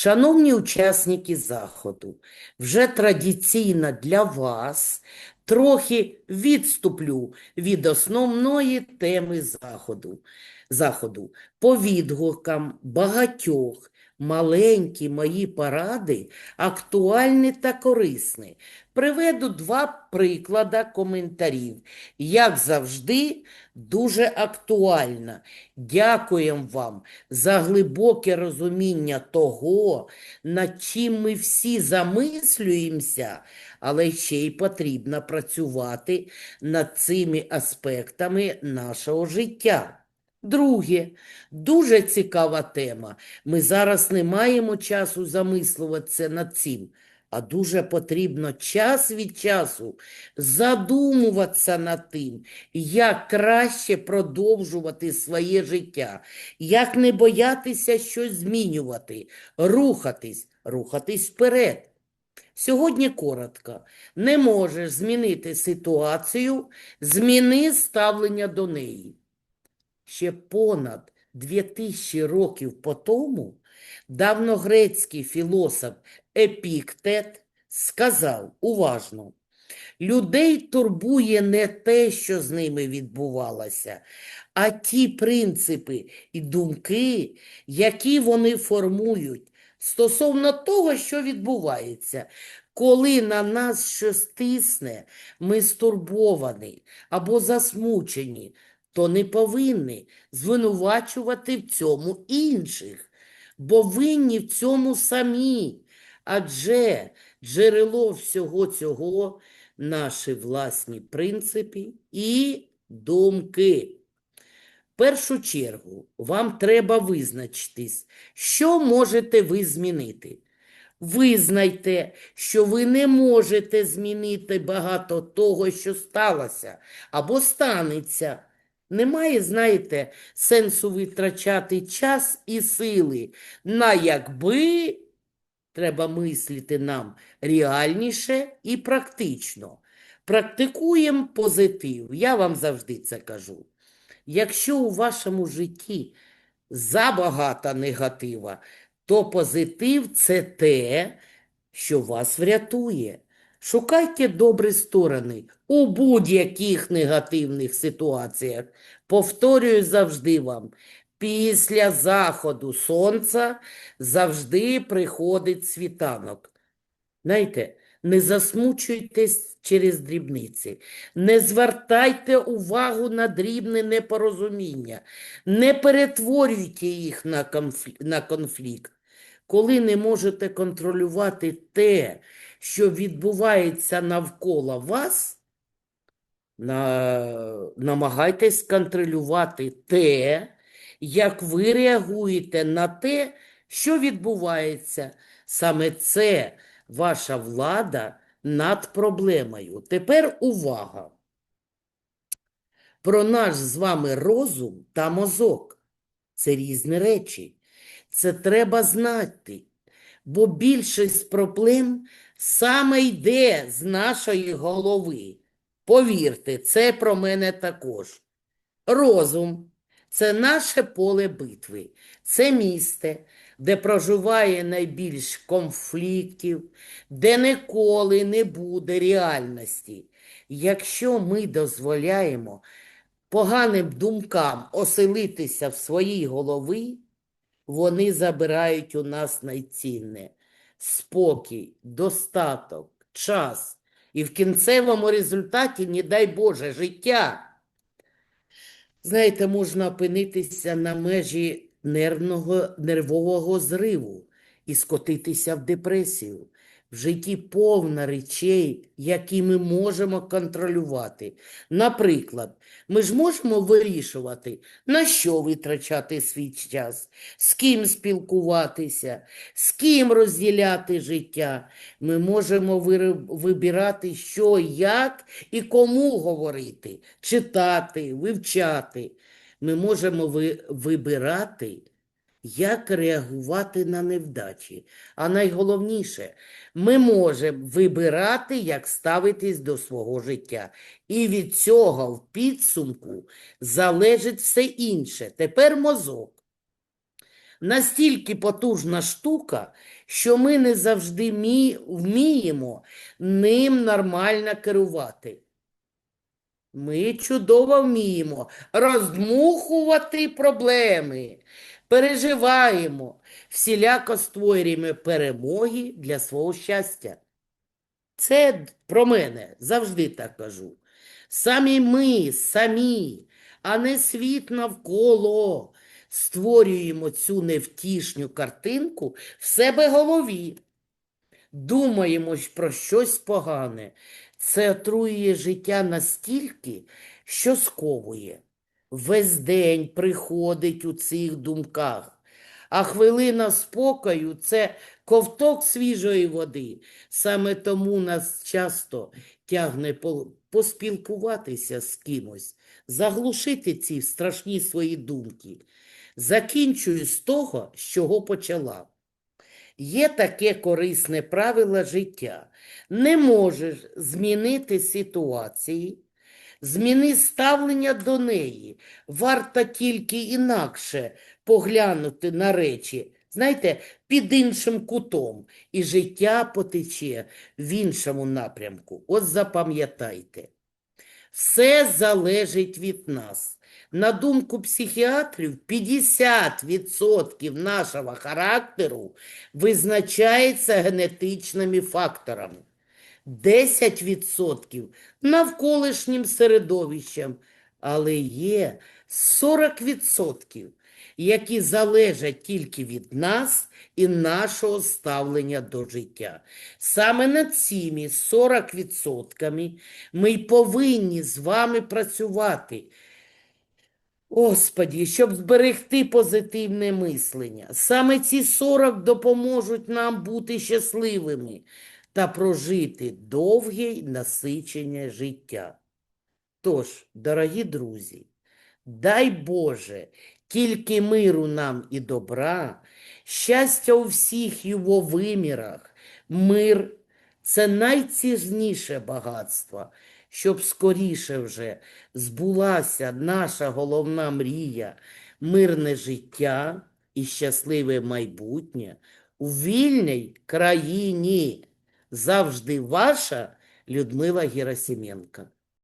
Шановні учасники заходу, вже традиційно для вас трохи відступлю від основної теми заходу. заходу. По відгукам багатьох маленькі мої поради актуальні та корисні. Приведу два приклади коментарів. Як завжди, дуже актуально. Дякуємо вам за глибоке розуміння того, над чим ми всі замислюємося, але ще й потрібно працювати над цими аспектами нашого життя. Друге, дуже цікава тема. Ми зараз не маємо часу замислюватися над цим, а дуже потрібно час від часу задумуватися над тим, як краще продовжувати своє життя, як не боятися щось змінювати, рухатись, рухатись вперед. Сьогодні коротко. Не можеш змінити ситуацію, зміни ставлення до неї. Ще понад 2000 років по тому давногрецький філософ Епіктет сказав уважно, людей турбує не те, що з ними відбувалося, а ті принципи і думки, які вони формують стосовно того, що відбувається. Коли на нас щось тисне, ми стурбовані або засмучені, то не повинні звинувачувати в цьому інших, бо винні в цьому самі. Адже джерело всього цього наші власні принципи і думки. В першу чергу вам треба визначитись, що можете ви змінити. Визнайте, що ви не можете змінити багато того, що сталося або станеться. Немає, знаєте, сенсу витрачати час і сили на якби треба мислити нам реальніше і практично. Практикуємо позитив. Я вам завжди це кажу. Якщо у вашому житті забагато негатива, то позитив це те, що вас врятує. Шукайте добрі сторони у будь-яких негативних ситуаціях. Повторюю завжди вам, після заходу сонця завжди приходить світанок. Знаєте, не засмучуйтесь через дрібниці, не звертайте увагу на дрібне непорозуміння, не перетворюйте їх на конфлікт. Коли не можете контролювати те, що відбувається навколо вас, на... намагайтесь контролювати те, як ви реагуєте на те, що відбувається. Саме це ваша влада над проблемою. Тепер увага. Про наш з вами розум та мозок. Це різні речі. Це треба знати, бо більшість проблем саме йде з нашої голови. Повірте, це про мене також. Розум це наше поле битви, це місце, де проживає найбільш конфліктів, де ніколи не буде реальності. Якщо ми дозволяємо поганим думкам оселитися в своїй голові, вони забирають у нас найцінне спокій, достаток, час. І в кінцевому результаті, не дай Боже, життя. Знаєте, можна опинитися на межі нервного, нервового зриву і скотитися в депресію. В житті повно речей, які ми можемо контролювати. Наприклад, ми ж можемо вирішувати, на що витрачати свій час, з ким спілкуватися, з ким розділяти життя. Ми можемо вибирати, що, як і кому говорити, читати, вивчати. Ми можемо ви- вибирати, як реагувати на невдачі. А найголовніше, ми можемо вибирати, як ставитись до свого життя. І від цього в підсумку залежить все інше. Тепер мозок. настільки потужна штука, що ми не завжди мі- вміємо ним нормально керувати. Ми чудово вміємо роздмухувати проблеми, переживаємо, всіляко створюємо перемоги для свого щастя. Це про мене, завжди так кажу. Самі ми, самі, а не світ навколо, створюємо цю невтішню картинку в себе голові. Думаємо про щось погане. Це отруює життя настільки, що сковує. Весь день приходить у цих думках, а хвилина спокою це ковток свіжої води. Саме тому нас часто тягне поспілкуватися з кимось, заглушити ці страшні свої думки. Закінчую з того, з чого почала. Є таке корисне правило життя. Не можеш змінити ситуації, зміни ставлення до неї. Варто тільки інакше поглянути на речі, знаєте, під іншим кутом, і життя потече в іншому напрямку. От запам'ятайте. Все залежить від нас. На думку психіатрів, 50% нашого характеру визначається генетичними факторами, 10% навколишнім середовищем, але є 40%, які залежать тільки від нас і нашого ставлення до життя. Саме над цими 40% ми повинні з вами працювати. Господі, щоб зберегти позитивне мислення. Саме ці 40 допоможуть нам бути щасливими та прожити довге й насичене життя. Тож, дорогі друзі, дай Боже, тільки миру нам і добра, щастя у всіх його вимірах, мир – це найцінніше багатство, щоб скоріше вже збулася наша головна мрія, мирне життя і щасливе майбутнє у вільній країні. Завжди ваша Людмила Герасименко.